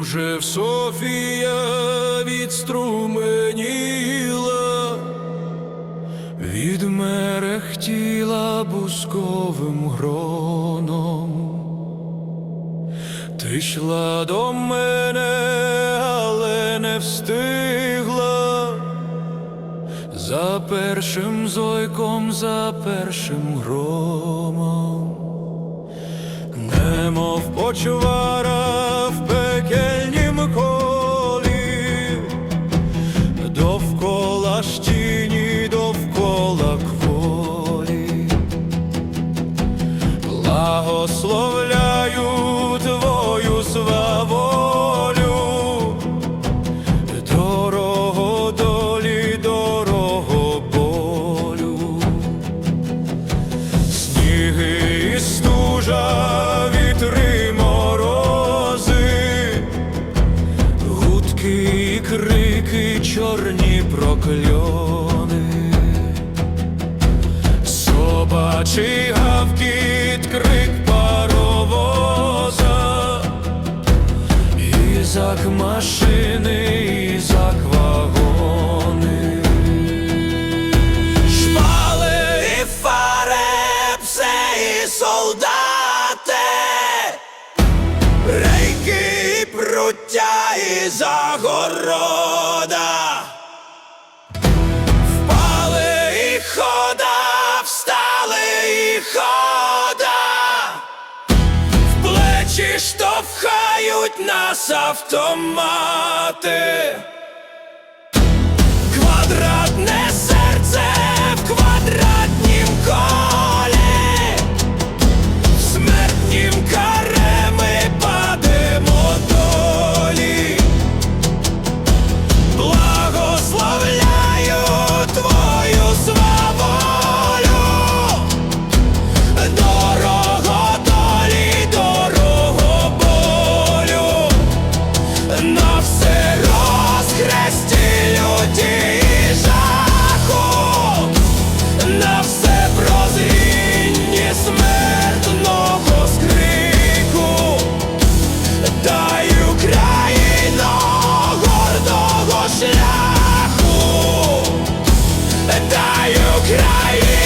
Кружев Софія відструменіла, відмерехтіла бусковим гроном. Ти йшла до мене, але не встигла. За першим зойком, за першим громом, немов почвара Благословляю твою сваволю, дорого долі, дорого болю, сніги і стужа, вітри морози, гудки крики, чорні прокльони. Собачий і солдати, рейки пруття і загорода. Впали і хода, встали і хода, в плечі штовхають нас автомати. Пам'ятай Україну